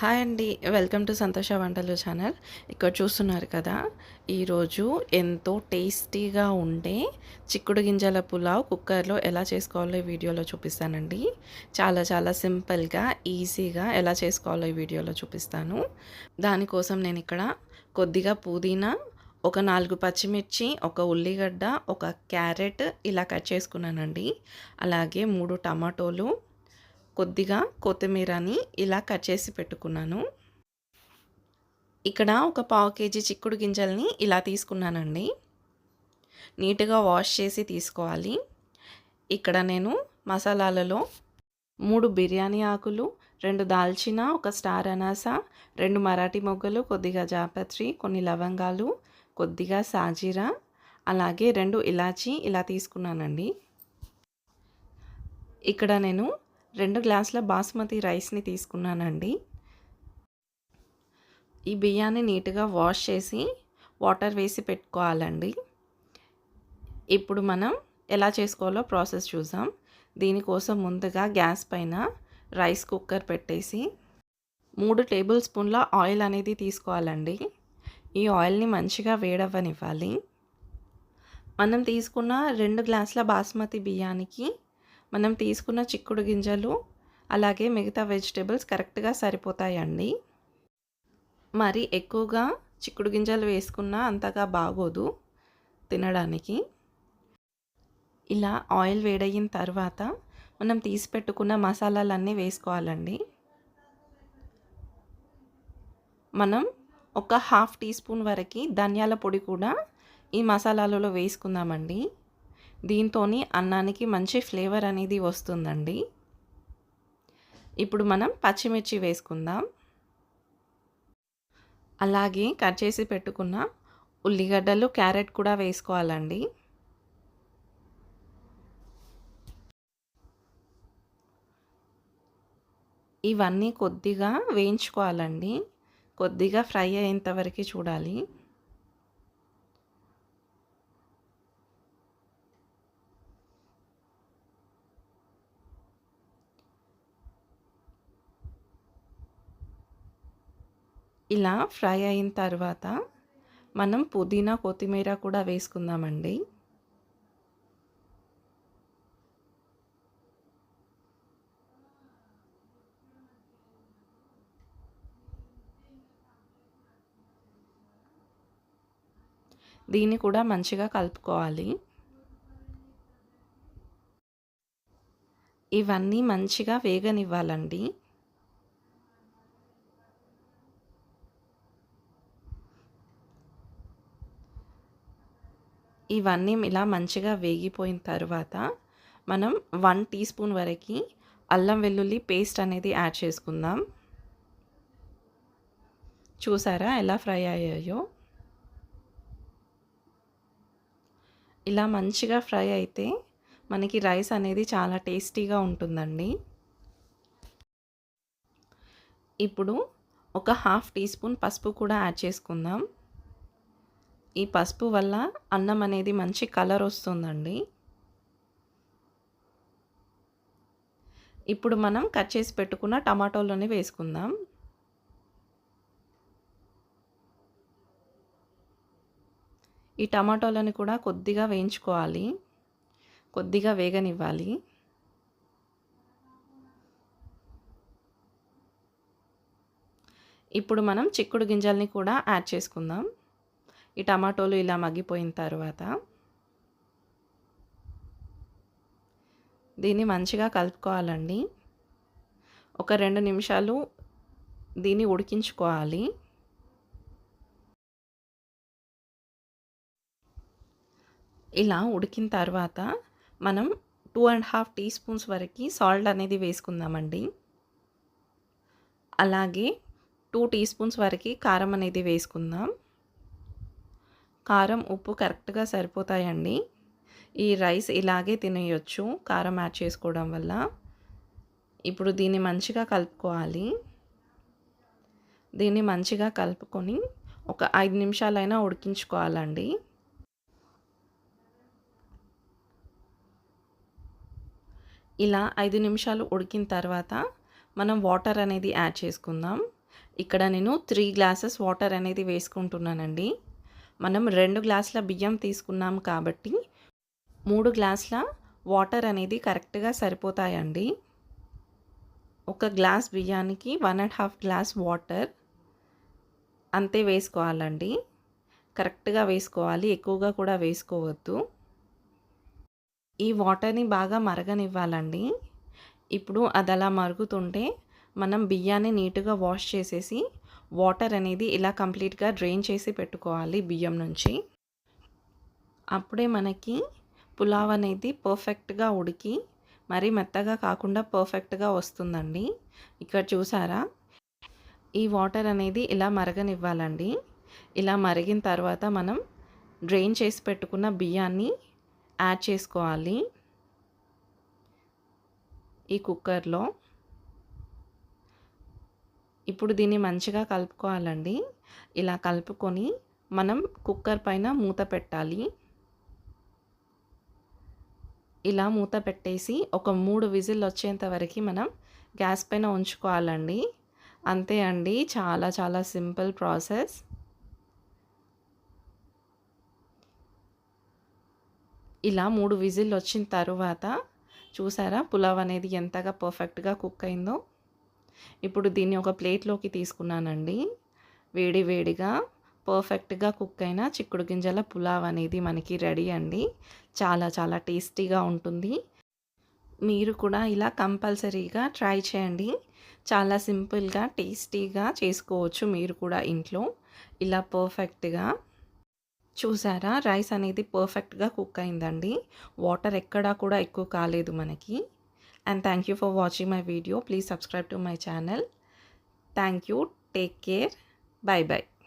Hi అండి. Welcome to సంతోష వంటలు ఛానల్. ఇక్కడ చూస్తున్నారు కదా ఈరోజు ఎంతో టేస్టీగా ఉండే చిక్కుడు గింజల పులావ్ కుక్కర్లో ఎలా చేసుకోవాలో ఈ వీడియోలో చూపిస్తానండి. చాలా చాలా సింపుల్గా ఈజీగా ఎలా చేసుకోవాలో ఈ వీడియోలో చూపిస్తాను. దానికోసం నేను ఇక్కడ కొద్దిగా పుదీనా ఒక నాలుగు పచ్చిమిర్చి ఒక ఉల్లిగడ్డ ఒక క్యారెట్ ఇలా కట్ చేసుకున్నానండి. అలాగే మూడు టమాటోలు కొద్దిగా కొత్తిమీరని ఇలా కట్ చేసి పెట్టుకున్నాను. ఇక్కడ ఒక పావు కేజీ చిక్కుడు గింజల్ని ఇలా తీసుకున్నానండి. నీట్గా వాష్ చేసి తీసుకోవాలి. ఇక్కడ నేను మసాలాలలో మూడు బిర్యానీ ఆకులు రెండు దాల్చిన ఒక స్టార్ అనాస రెండు మరాఠీ మొగ్గలు కొద్దిగా జాపత్రి కొన్ని లవంగాలు కొద్దిగా సాజీరా అలాగే రెండు ఇలాచీ ఇలా తీసుకున్నానండి. ఇక్కడ నేను రెండు గ్లాసుల బాస్మతి రైస్ని తీసుకున్నానండి. ఈ బియ్యాన్ని నీట్గా వాష్ చేసి వాటర్ వేసి పెట్టుకోవాలండి. ఇప్పుడు మనం ఎలా చేసుకోవాలో ప్రాసెస్ చూద్దాం. దీనికోసం ముందుగా గ్యాస్ పైన రైస్ కుక్కర్ పెట్టేసి మూడు టేబుల్ స్పూన్ల ఆయిల్ అనేది తీసుకోవాలండి. ఈ ఆయిల్ని మంచిగా వేడవ్వనివ్వాలి. మనం తీసుకున్న రెండు గ్లాసుల బాస్మతి బియ్యానికి మనం తీసుకున్న చిక్కుడు గింజలు అలాగే మిగతా వెజిటేబుల్స్ కరెక్ట్గా సరిపోతాయండి. మరి ఎక్కువగా చిక్కుడు గింజలు వేసుకున్నా అంతగా బాగోదు తినడానికి. ఇలా ఆయిల్ వేడయిన తర్వాత మనం తీసి పెట్టుకున్న మసాలాలన్నీ వేసుకోవాలండి. మనం ఒక హాఫ్ టీ స్పూన్ వరకు ధనియాల పొడి కూడా ఈ మసాలాలలో వేసుకుందామండి. దీంతో అన్నానికి మంచి ఫ్లేవర్ అనేది వస్తుందండి. ఇప్పుడు మనం పచ్చిమిర్చి వేసుకుందాం. అలాగే కట్ చేసి పెట్టుకున్న ఉల్లిగడ్డలు క్యారెట్ కూడా వేసుకోవాలండి. ఇవన్నీ కొద్దిగా వేయించుకోవాలండి. కొద్దిగా ఫ్రై అయ్యేంతవరకు చూడాలి. ఇలా ఫ్రై అయిన తర్వాత మనం పుదీనా కొత్తిమీర కూడా వేసుకుందామండి. దీన్ని కూడా మంచిగా కలుపుకోవాలి. ఇవన్నీ మంచిగా వేగనివ్వాలండి. ఇవన్నీ ఇలా మంచిగా వేగిపోయిన తర్వాత మనం వన్ టీ స్పూన్ వరకు అల్లం వెల్లుల్లి పేస్ట్ అనేది యాడ్ చేసుకుందాం. చూసారా ఎలా ఫ్రై అయ్యాయో? ఇలా మంచిగా ఫ్రై అయితే మనకి రైస్ అనేది చాలా టేస్టీగా ఉంటుందండి. ఇప్పుడు ఒక హాఫ్ టీ స్పూన్ పసుపు కూడా యాడ్ చేసుకుందాం. ఈ పసుపు వల్ల అన్నం అనేది మంచి కలర్ వస్తుందండి. ఇప్పుడు మనం కట్ చేసి పెట్టుకున్న టమాటోలని వేసుకుందాం. ఈ టమాటోలని కూడా కొద్దిగా వేయించుకోవాలి. కొద్దిగా వేగనివ్వాలి. ఇప్పుడు మనం చిక్కుడు గింజల్ని కూడా యాడ్ చేసుకుందాం. ఈ టమాటోలు ఇలా మగ్గిపోయిన తర్వాత దీన్ని మంచిగా కలుపుకోవాలండి. ఒక రెండు నిమిషాలు దీన్ని ఉడికించుకోవాలి. ఇలా ఉడికిన తర్వాత మనం two and half teaspoons వరకు సాల్ట్ అనేది వేసుకుందామండి. అలాగే టూ టీ స్పూన్స్ వరకు కారం అనేది వేసుకుందాం. కారం ఉప్పు కరెక్ట్గా సరిపోతాయండి. ఈ రైస్ ఇలాగే తినేయొచ్చు కారం యాడ్ చేసుకోవడం వల్ల. ఇప్పుడు దీన్ని మంచిగా కలుపుకోవాలి. దీన్ని మంచిగా కలుపుకొని ఒక ఐదు నిమిషాలైనా ఉడికించుకోవాలండి. ఇలా ఐదు నిమిషాలు ఉడికిన తర్వాత మనం వాటర్ అనేది యాడ్ చేసుకుందాం. ఇక్కడ నేను త్రీ గ్లాసెస్ వాటర్ అనేది వేసుకుంటున్నానండి. మనం రెండు గ్లాసుల బియ్యం తీసుకున్నాం కాబట్టి మూడు గ్లాసుల వాటర్ అనేది కరెక్ట్గా సరిపోతాయండి. ఒక గ్లాస్ బియ్యానికి one and half glass water అంతే వేసుకోవాలండి. కరెక్ట్గా వేసుకోవాలి ఎక్కువగా కూడా వేసుకోవద్దు. ఈ వాటర్ని బాగా మరగనివ్వాలండి. ఇప్పుడు అది అలా మరుగుతుంటే మనం బియ్యాన్ని నీట్గా వాష్ చేసేసి వాటర్ అనేది ఇలా కంప్లీట్గా డ్రైన్ చేసి పెట్టుకోవాలి బియ్యం నుంచి. అప్పుడే మనకి పులావ్ అనేది పర్ఫెక్ట్గా ఉడికి మరీ మెత్తగా కాకుండా పర్ఫెక్ట్గా వస్తుందండి. ఇక్కడ చూసారా? ఈ వాటర్ అనేది ఇలా మరగనివ్వాలండి. ఇలా మరిగిన తర్వాత మనం డ్రైన్ చేసి పెట్టుకున్న బియ్యాన్ని యాడ్ చేసుకోవాలి. ఈ కుక్కర్లో ఇప్పుడు దీన్ని మంచిగా కలుపుకోవాలండి. ఇలా కలుపుకొని మనం కుక్కర్ పైన మూత పెట్టాలి. ఇలా మూత పెట్టేసి ఒక మూడు విజిల్ వచ్చేంత వరకు మనం గ్యాస్ పైన ఉంచుకోవాలండి. అంతే అండి. చాలా చాలా సింపుల్ ప్రాసెస్. ఇలా మూడు విజిల్ వచ్చిన తరువాత చూసారా పులావ్ అనేది ఎంతగా పర్ఫెక్ట్గా కుక్ అయిందో. ఇప్పుడు దీన్ని ఒక ప్లేట్లోకి తీసుకున్నానండి. వేడి వేడిగా పర్ఫెక్ట్గా కుక్ అయిన చిక్కుడు గింజల పులావ్ అనేది మనకి రెడీ అండి. చాలా చాలా టేస్టీగా ఉంటుంది. మీరు కూడా ఇలా కంపల్సరీగా ట్రై చేయండి. చాలా సింపుల్గా టేస్టీగా చేసుకోవచ్చు మీరు కూడా ఇంట్లో. ఇలా పర్ఫెక్ట్గా. చూసారా? రైస్ అనేది పర్ఫెక్ట్గా కుక్ అయిందండి. వాటర్ ఎక్కడా కూడా ఎక్కువ కాలేదు మనకి. and thank you for watching my video. Please subscribe to my channel. Thank you. Take care. Bye-bye.